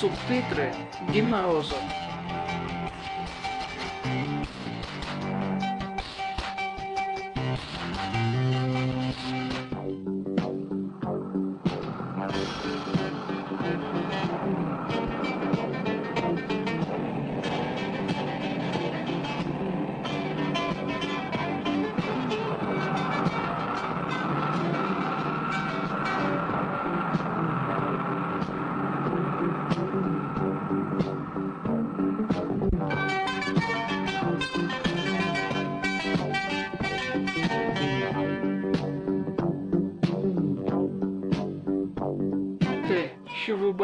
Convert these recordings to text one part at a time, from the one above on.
со Петре Гимаозов.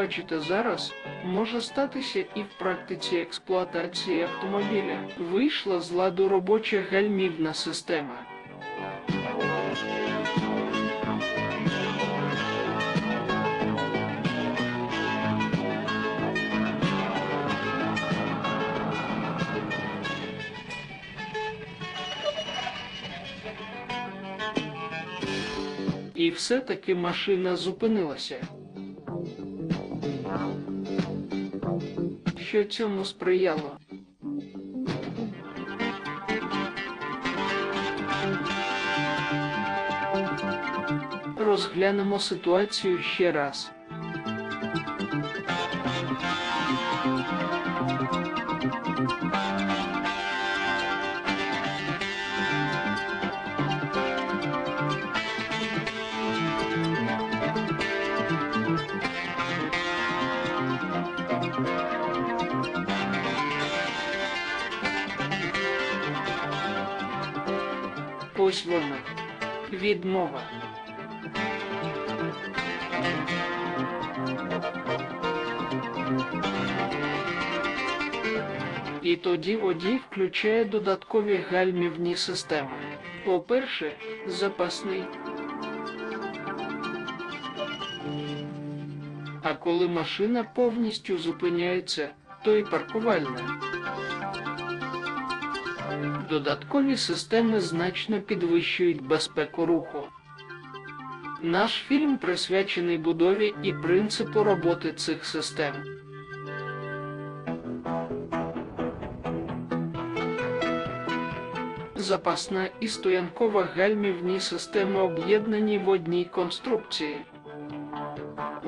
Бачите зараз, може статися і в практиці експлуатації автомобіля. Вийшла з ладу робоча гальмівна система. І все-таки машина зупинилася. Що цьому сприяло? Розглянемо ситуацію ще раз. Ось вона. Відмова. І тоді водій включає додаткові гальмівні системи. По-перше, запасний. А коли машина повністю зупиняється, то і паркувальна. Додаткові системи значно підвищують безпеку руху. Наш фільм присвячений будові і принципу роботи цих систем. Запасна і стоянкова гальмівні системи об'єднані в одній конструкції.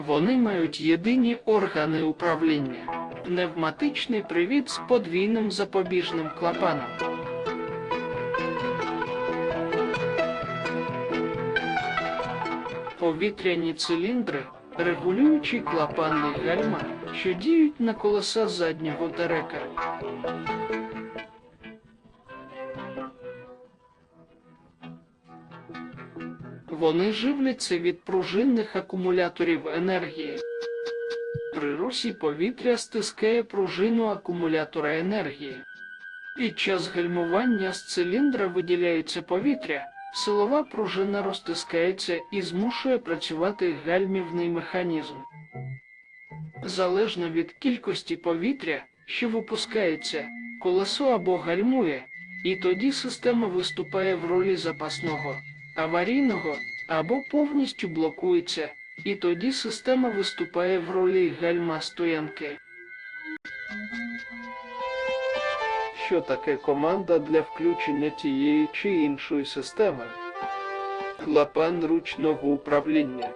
Вони мають єдині органи управління, пневматичний привід з подвійним запобіжним клапаном. Повітряні циліндри, регулюючі клапани гальма, що діють на колеса заднього дерека. Вони живляться від пружинних акумуляторів енергії. При русі повітря стискає пружину акумулятора енергії. Під час гальмування з циліндра виділяється повітря, силова пружина розтискається і змушує працювати гальмівний механізм. Залежно від кількості повітря, що випускається, колесо або гальмує, і тоді система виступає в ролі запасного, аварійного або повністю блокується, і тоді система виступає в ролі гальма стоянки. Що таке команда для включення тієї чи іншої системи? Клапан ручного управління.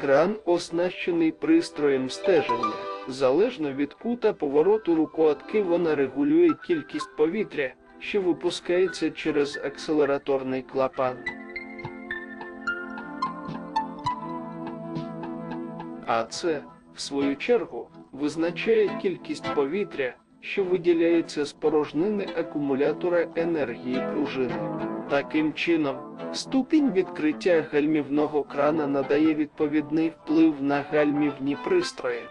Кран оснащений пристроєм стеження. Залежно від кута повороту рукоатки вона регулює кількість повітря, що випускається через акселераторний клапан. А це, в свою чергу, визначає кількість повітря, що виділяється з порожнини акумулятора енергії пружини. Таким чином, ступінь відкриття гальмівного крана надає відповідний вплив на гальмівні пристрої.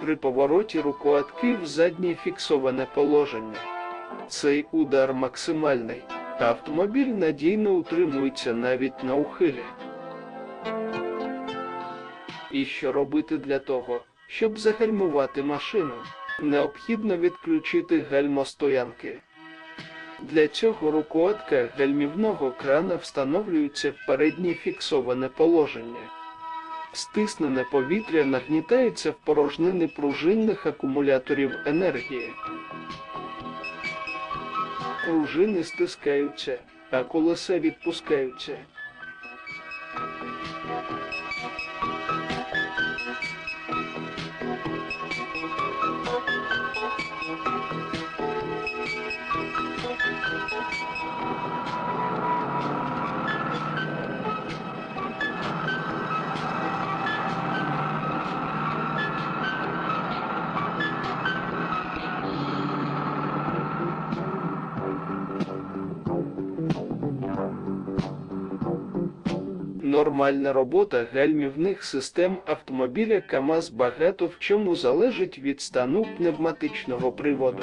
При повороті рукоатки в заднє фіксоване положення. Цей удар максимальний. Автомобіль надійно утримується навіть на ухилі. І що робити для того, щоб загальмувати машину? Необхідно відключити гальмостоянки. Для цього рукоатка гальмівного крана встановлюється в переднє фіксоване положення. Стиснене повітря нагнітається в порожнини пружинних акумуляторів енергії. Пружини стискаються, а колеса відпускаються. Нормальна робота гальмівних систем автомобіля КАМАЗ багато в чому залежить від стану пневматичного приводу.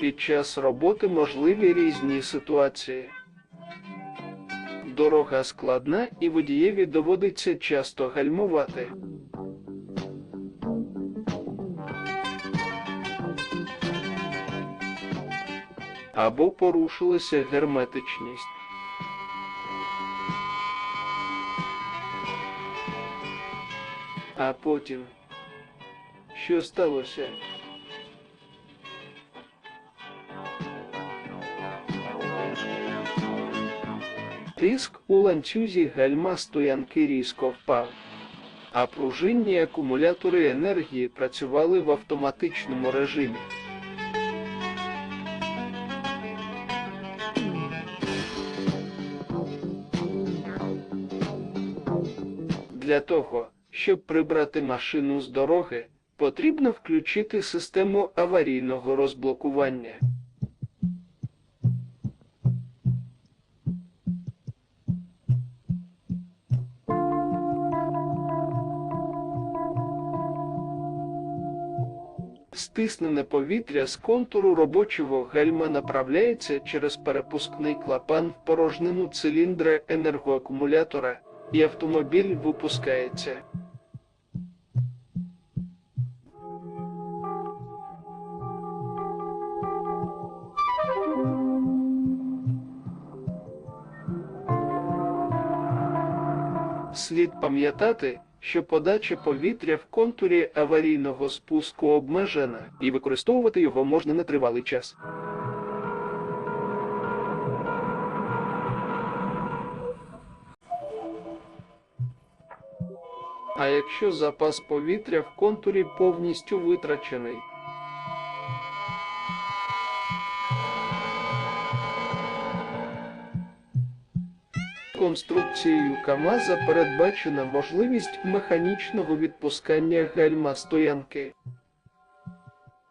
Під час роботи можливі різні ситуації. Дорога складна і водієві доводиться часто гальмувати. Або порушилася герметичність. А потім. Що сталося? Тиск у ланцюзі гальма стоянки різко впав, а пружинні акумулятори енергії працювали в автоматичному режимі. Для того, щоб прибрати машину з дороги, потрібно включити систему аварійного розблокування. Стиснене повітря з контуру робочого гальма направляється через перепускний клапан в порожнину циліндра енергоакумулятора, і автомобіль випускається. Слід пам'ятати, що подача повітря в контурі аварійного спуску обмежена, і використовувати його можна нетривалий час. А якщо запас повітря в контурі повністю витрачений, Конструкцією КАМАЗа передбачена можливість механічного відпускання гальма стоянки.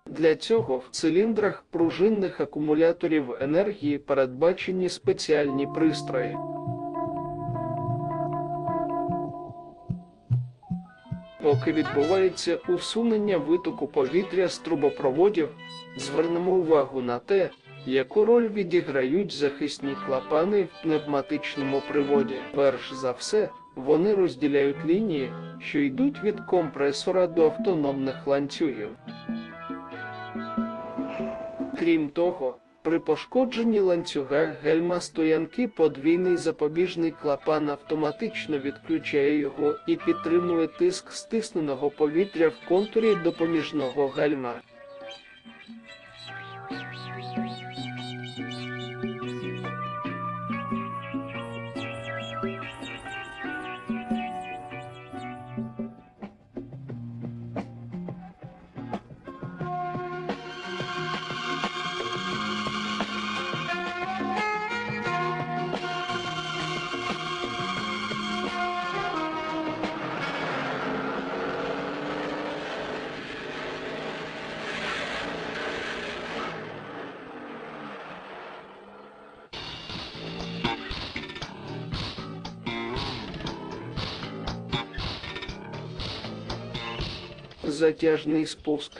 Для цього в циліндрах пружинних акумуляторів енергії передбачені спеціальні пристрої. Поки відбувається усунення витоку повітря з трубопроводів, звернемо увагу на те, яку роль відіграють захисні клапани в пневматичному приводі? Перш за все, вони розділяють лінії, що йдуть від компресора до автономних ланцюгів. Крім того, при пошкодженні ланцюга гельма стоянки подвійний запобіжний клапан автоматично відключає його і підтримує тиск стисненого повітря в контурі допоміжного гальма. Затяжний спуск.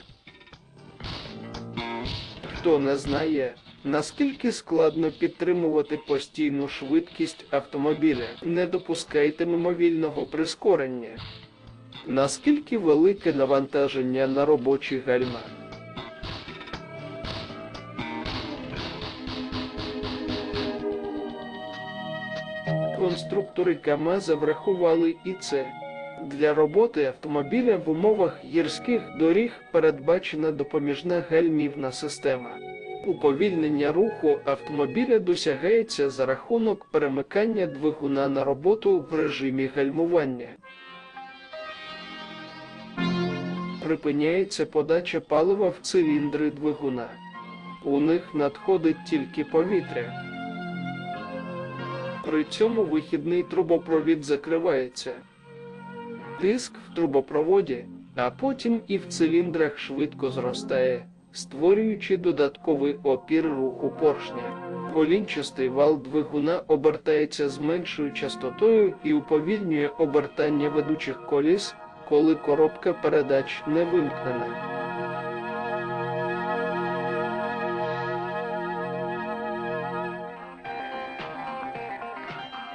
Хто не знає, наскільки складно підтримувати постійну швидкість автомобіля, не допускайте мимовільного прискорення. Наскільки велике навантаження на робочі гальма? конструктори КАМАЗа врахували і це. Для роботи автомобіля в умовах гірських доріг передбачена допоміжна гальмівна система. Уповільнення руху автомобіля досягається за рахунок перемикання двигуна на роботу в режимі гальмування. Припиняється подача палива в циліндри двигуна. У них надходить тільки повітря. При цьому вихідний трубопровід закривається. Тиск в трубопроводі, а потім і в циліндрах швидко зростає, створюючи додатковий опір руху поршня. Колінчастий вал двигуна обертається з меншою частотою і уповільнює обертання ведучих коліс, коли коробка передач не вимкнена.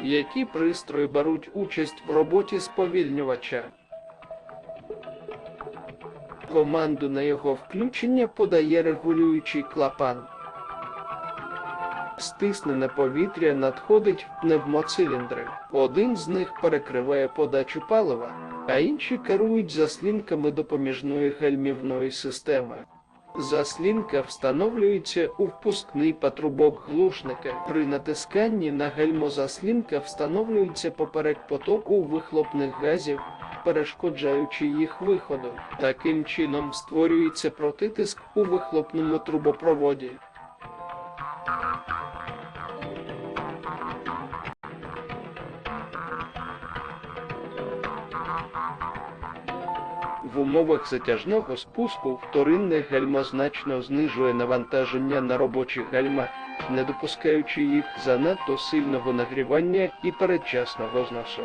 Які пристрої беруть участь в роботі сповільнювача? Команду на його включення подає регулюючий клапан. Стиснене повітря надходить в пневмоциліндри. Один з них перекриває подачу палива, а інші керують заслінками допоміжної гальмівної системи. Заслінка встановлюється у впускний патрубок глушника. При натисканні на гальмо заслінка встановлюється поперек потоку вихлопних газів, перешкоджаючи їх виходу. Таким чином створюється протитиск у вихлопному трубопроводі. В умовах затяжного спуску вторинне гальмо значно знижує навантаження на робочі гальма, не допускаючи їх занадто сильного нагрівання і передчасного зносу.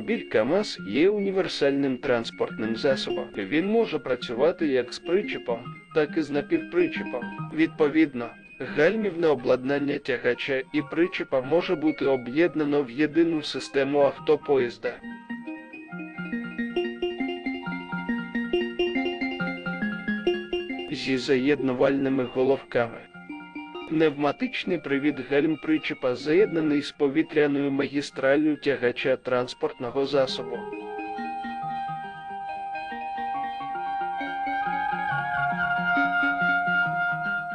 Автомобіль КАМАЗ є універсальним транспортним засобом. Він може працювати як з причепом, так і з напівпричепом. Відповідно, гальмівне обладнання тягача і причепа може бути об'єднано в єдину систему автопоїзда. Зі заєднувальними головками. Пневматичний привід гельм причепа заєднаний з повітряною магістраллю тягача транспортного засобу.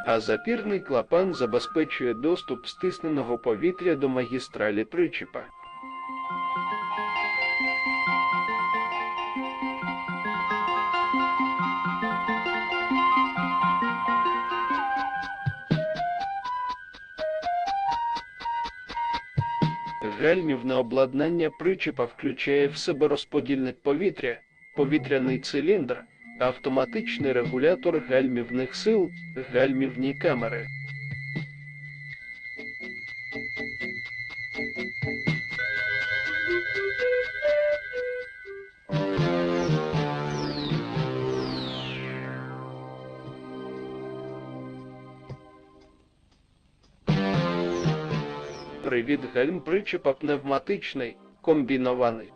А запірний клапан забезпечує доступ стисненого повітря до магістралі причепа. Гальмівне обладнання причепа включає в себе розподільне повітря, повітряний циліндр, автоматичний регулятор гальмівних сил, гальмівні камери. Привід гельм причепа пневматичний, комбінований.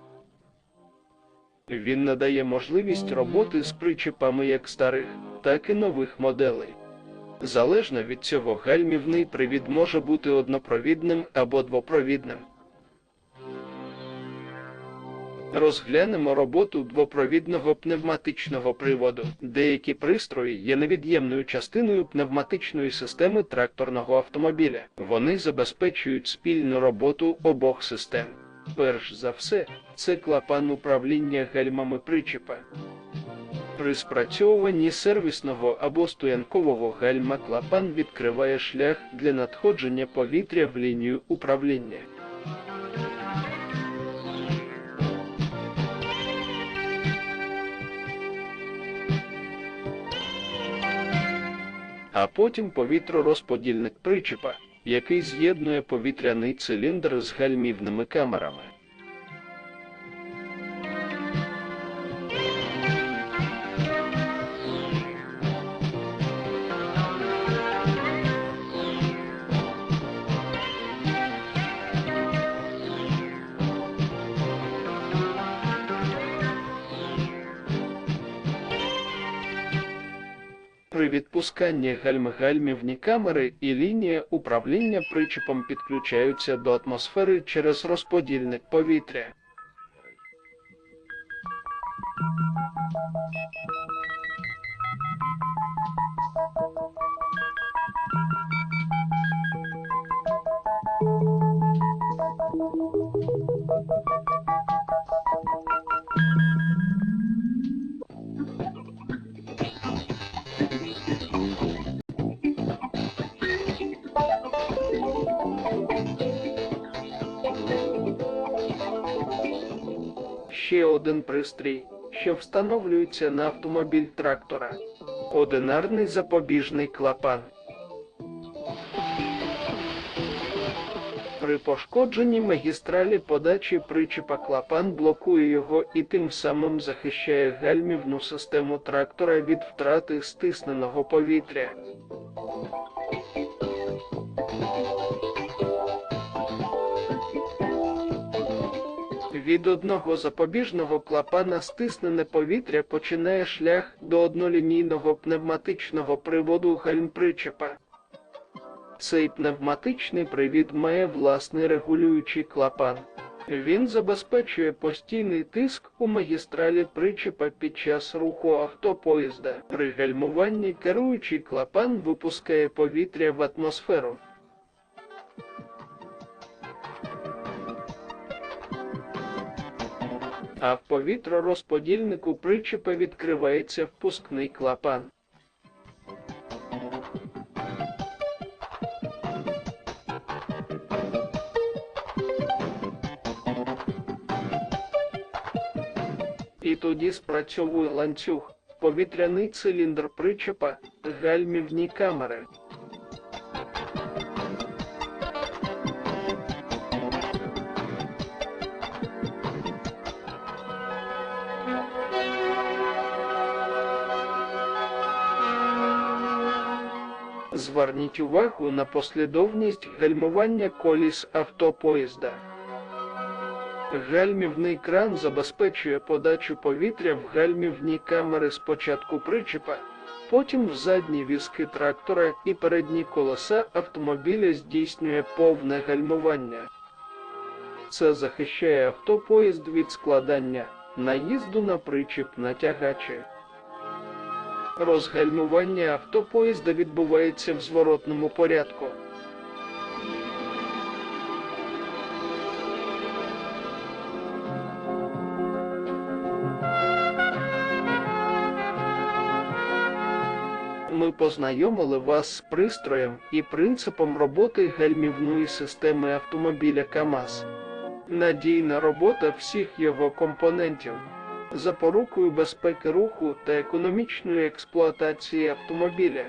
Він надає можливість роботи з причепами як старих, так і нових моделей. Залежно від цього гальмівний привід може бути однопровідним або двопровідним. Розглянемо роботу двопровідного пневматичного приводу. Деякі пристрої є невід'ємною частиною пневматичної системи тракторного автомобіля. Вони забезпечують спільну роботу обох систем. Перш за все, це клапан управління гальмами причепа. При спрацьовуванні сервісного або стоянкового гальма клапан відкриває шлях для надходження повітря в лінію управління. А потім повітророзподільник причепа, який з'єднує повітряний циліндр з гальмівними камерами. При відпусканні гальм-гальмівні камери і лінія управління причепом підключаються до атмосфери через розподільник повітря. Ще один пристрій, що встановлюється на автомобіль трактора. Одинарний запобіжний клапан. При пошкодженні магістралі подачі причепа клапан блокує його і тим самим захищає гальмівну систему трактора від втрати стисненого повітря. Від одного запобіжного клапана стиснене повітря починає шлях до однолінійного пневматичного приводу гальмпричепа. Цей пневматичний привід має власний регулюючий клапан. Він забезпечує постійний тиск у магістралі причепа під час руху автопоїзда. При гальмуванні керуючий клапан випускає повітря в атмосферу. а в повітророзподільнику причепа відкривається впускний клапан. І тоді спрацьовує ланцюг, повітряний циліндр причепа, гальмівні камери. Зверніть увагу на послідовність гальмування коліс автопоїзда. Гальмівний кран забезпечує подачу повітря в гальмівні камери спочатку причепа, потім в задні візки трактора і передні колеса автомобіля здійснює повне гальмування. Це захищає автопоїзд від складання, наїзду на причіп на тягачі. Розгальмування автопоїзда відбувається в зворотному порядку. Ми познайомили вас з пристроєм і принципом роботи гальмівної системи автомобіля КАМАЗ. Надійна робота всіх його компонентів запорукою безпеки руху та економічної експлуатації автомобіля.